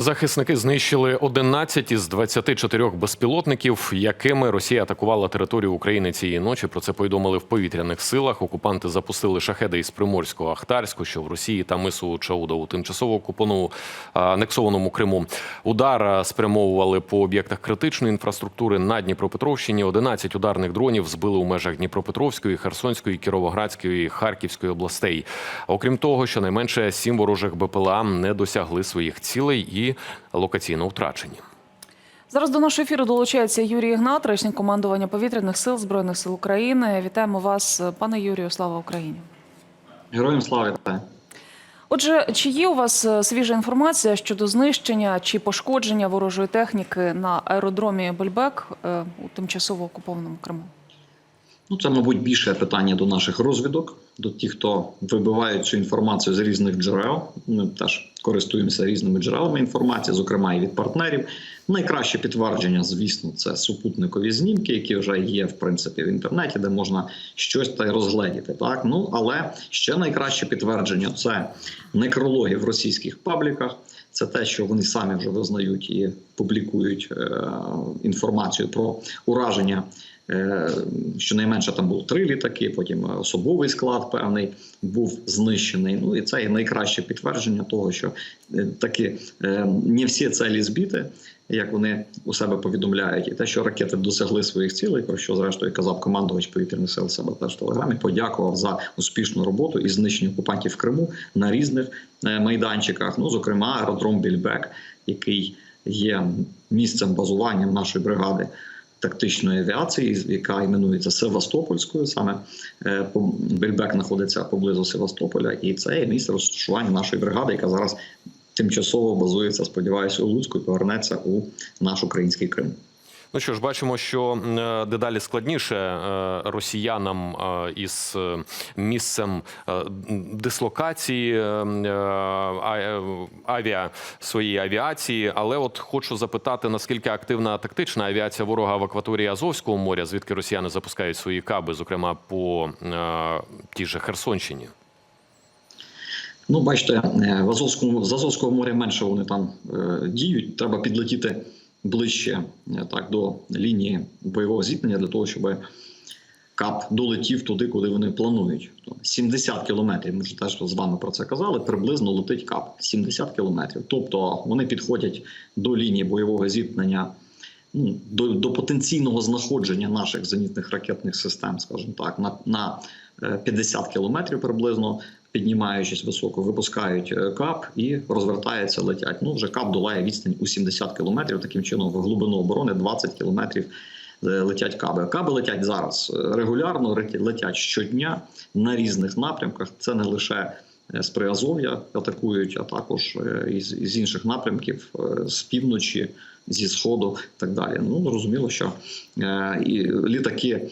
Захисники знищили 11 із 24 безпілотників, якими Росія атакувала територію України цієї ночі. Про це повідомили в повітряних силах. Окупанти запустили шахеди із Приморського Ахтарську, що в Росії та мису Чауда у тимчасово окупованому анексованому Криму. Удар спрямовували по об'єктах критичної інфраструктури на Дніпропетровщині. 11 ударних дронів збили у межах Дніпропетровської, Херсонської, Кіровоградської, Харківської областей. Окрім того, щонайменше сім ворожих БПЛА не досягли своїх цілей і локаційно втрачені. Зараз до нашого ефіру долучається Юрій Ігнат, речник командування повітряних сил збройних сил України. Вітаємо вас, пане Юрію. Слава Україні. Героям слава вітаю. Отже, чи є у вас е, свіжа інформація щодо знищення чи пошкодження ворожої техніки на аеродромі Бельбек е, у тимчасово окупованому Криму? Ну, це, мабуть, більше питання до наших розвідок, до тих, хто вибивають цю інформацію з різних джерел. Ми теж користуємося різними джерелами інформації, зокрема і від партнерів. Найкраще підтвердження, звісно, це супутникові знімки, які вже є в принципі в інтернеті, де можна щось та й розгледіти. Так ну але ще найкраще підтвердження це некрологи в російських пабліках. Це те, що вони самі вже визнають і публікують е, інформацію про ураження. Е, Щонайменше там було три літаки, потім особовий склад певний був знищений. Ну і це є найкраще підтвердження того, що е, таки е, не всі цілі збіти, як вони у себе повідомляють, і те, що ракети досягли своїх цілей, про що зрештою казав командувач повітряних сил себе теж в телеграмі, подякував за успішну роботу і знищення окупантів в Криму на різних майданчиках. Ну, зокрема, аеродром Більбек, який є місцем базування нашої бригади тактичної авіації, яка іменується Севастопольською. Саме е, Бельбек знаходиться поблизу Севастополя, і це місце розташування нашої бригади, яка зараз тимчасово базується, сподіваюся, у Луцьку і повернеться у наш український Крим. Ну що ж, бачимо, що е, дедалі складніше росіянам із місцем дислокації авіа своєї авіації. Але от хочу запитати, наскільки активна тактична авіація ворога в акваторії Азовського моря, звідки росіяни запускають свої каби, зокрема по е, тій же Херсонщині. Ну, бачите, е, в Азовському з Азовського моря менше вони там діють. Треба підлетіти ближче е, так до лінії бойового зіткнення для того, щоб кап долетів туди, куди вони планують. 70 кілометрів. Ми вже теж з вами про це казали. Приблизно летить кап 70 кілометрів. Тобто вони підходять до лінії бойового зіткнення. Ну, до, до потенційного знаходження наших зенітних ракетних систем, скажімо так, на, на 50 кілометрів приблизно, піднімаючись високо, випускають е, кап і розвертаються, летять. Ну вже кап долає відстань у 70 кілометрів. Таким чином, в глибину оборони 20 кілометрів е, летять каби. Каби летять зараз е, регулярно, летять щодня на різних напрямках. Це не лише е, з Приазов'я атакують, а також е, із, інших напрямків е, з півночі, зі сходу і так далі. Ну зрозуміло, що е, і літаки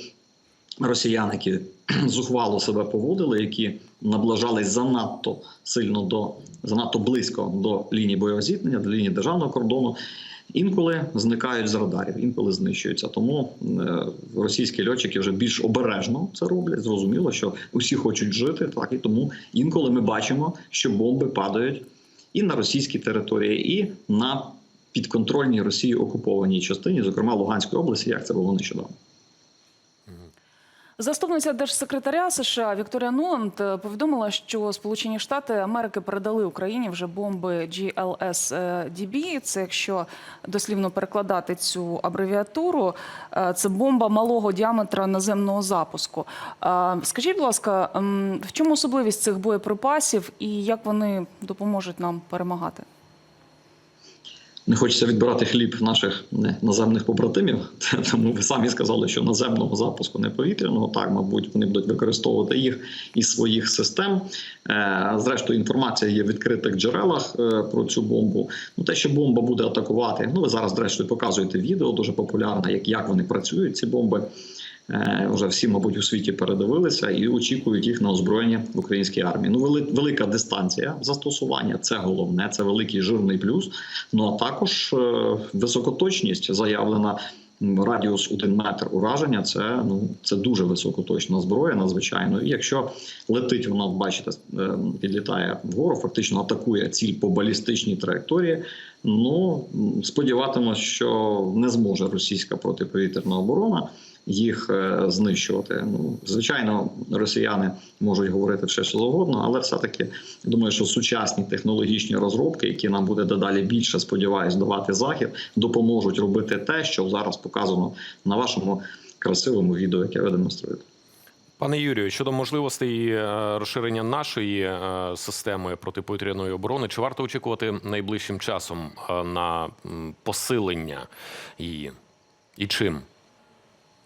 росіян, які зухвало себе поводили, які наближались занадто сильно до занадто близько до лінії бойового зіткнення, до лінії державного кордону. Інколи зникають з радарів, інколи знищуються. Тому е, російські льотчики вже більш обережно це роблять. Зрозуміло, що усі хочуть жити, так і тому інколи ми бачимо, що бомби падають і на російській території, і на підконтрольній Росії окупованій частині, зокрема Луганської області, як це було нещодавно. Заступниця держсекретаря США Вікторія Нуланд е, повідомила, що Сполучені Штати Америки передали Україні вже бомби GLSDB. Це якщо дослівно перекладати цю абревіатуру, е, це бомба малого діаметра наземного запуску. Е, Скажіть, будь ласка, в чому особливість цих боєприпасів і як вони допоможуть нам перемагати? Не хочеться відбирати хліб наших не, наземних побратимів, тому ви самі сказали, що наземного запуску не повітряного. Так, мабуть, вони будуть використовувати їх із своїх систем. Е, Зрештою, інформація є в відкритих джерелах е, про цю бомбу. Ну, те, що бомба буде атакувати. Ну, ви зараз, зрештою, показуєте відео дуже популярне, як, як вони працюють, ці бомби. Е, Вже всі, мабуть, у світі передивилися і очікують їх на озброєння в українській армії. Ну, вели- велика дистанція застосування це головне, це великий жирний плюс. Ну а також е, високоточність заявлена радіус один метр ураження це ну це дуже високоточна зброя, надзвичайно. І якщо летить, вона бачите, е, підлітає вгору, фактично атакує ціль по балістичній траєкторії. Ну сподіватимось, що не зможе російська протиповітряна оборона їх е, знищувати. Ну звичайно, росіяни можуть говорити все що завгодно, але все-таки думаю, що сучасні технологічні розробки, які нам буде дедалі більше, сподіваюсь, давати захід, допоможуть робити те, що зараз показано на вашому красивому відео, яке ви демонструєте. Пане Юрію, щодо можливостей е, розширення нашої е, системи протиповітряної оборони, чи варто очікувати найближчим часом на посилення її? І чим?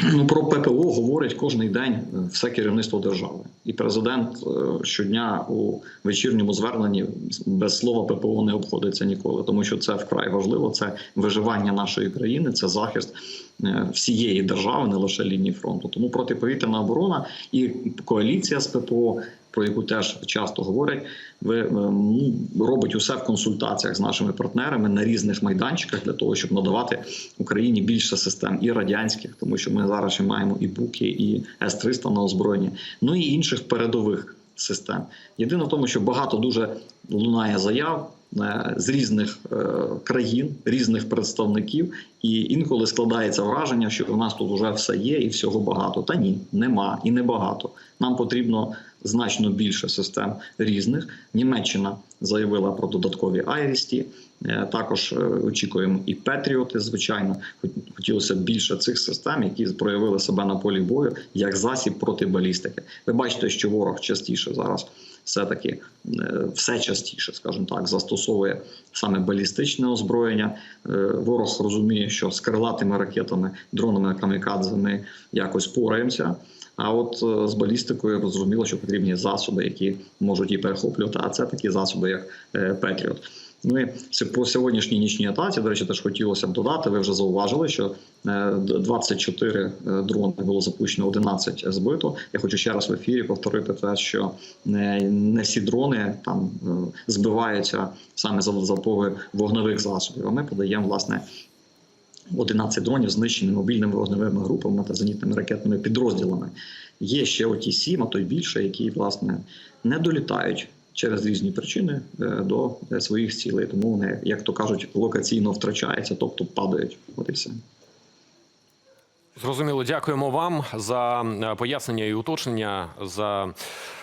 Ну про ППО говорить кожний день е, все керівництво держави, і президент е, щодня у вечірньому зверненні без слова ППО не обходиться ніколи, тому що це вкрай важливо. Це виживання нашої країни, це захист е, всієї держави, не лише лінії фронту. Тому протиповітряна оборона і коаліція з ППО. Про яку теж часто говорять, ви робить усе в консультаціях з нашими партнерами на різних майданчиках для того, щоб надавати Україні більше систем і радянських, тому що ми зараз ще маємо і буки, і С-300 на озброєнні, ну і інших передових систем. Єдине в тому, що багато дуже лунає заяв е, з різних е, країн, різних представників, і інколи складається враження, що у нас тут вже все є і всього багато. Та ні, нема і не багато. Нам потрібно значно більше систем різних. Німеччина заявила про додаткові айрісті. Е, Також е, очікуємо і Петріоти. Звичайно, хотілося більше цих систем, які проявили себе на полі бою як засіб проти балістики. Ви бачите, що ворог частіше зараз все таки все частіше, скажімо так, застосовує саме балістичне озброєння. Е, Ворог розуміє, що з крилатими ракетами, дронами камікадзе ми якось пораємося. А от е, з балістикою зрозуміло, що потрібні засоби, які можуть її перехоплювати. А це такі засоби, як е, Петріот. Ну і по сьогоднішній нічній атаці, до речі, теж хотілося б додати. Ви вже зауважили, що е, д- 24 е, дрони було запущено, 11 збито. Я хочу ще раз в ефірі повторити те, що не, всі дрони там збиваються саме за допомогою вогневих засобів. А ми подаємо власне 11 дронів знищені мобільними вогневими групами та зенітними ракетними підрозділами. Є ще оті сім, а то й більше, які власне не долітають через різні причини е, до е, своїх цілей. Тому вони, як то кажуть, локаційно втрачаються, тобто падають. От і все. Зрозуміло, дякуємо вам за е, пояснення і уточнення за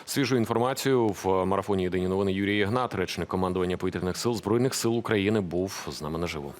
свіжу інформацію в марафоні Єдині новини Юрій Ігнат, речник командування повітряних сил збройних сил України, був з нами наживо.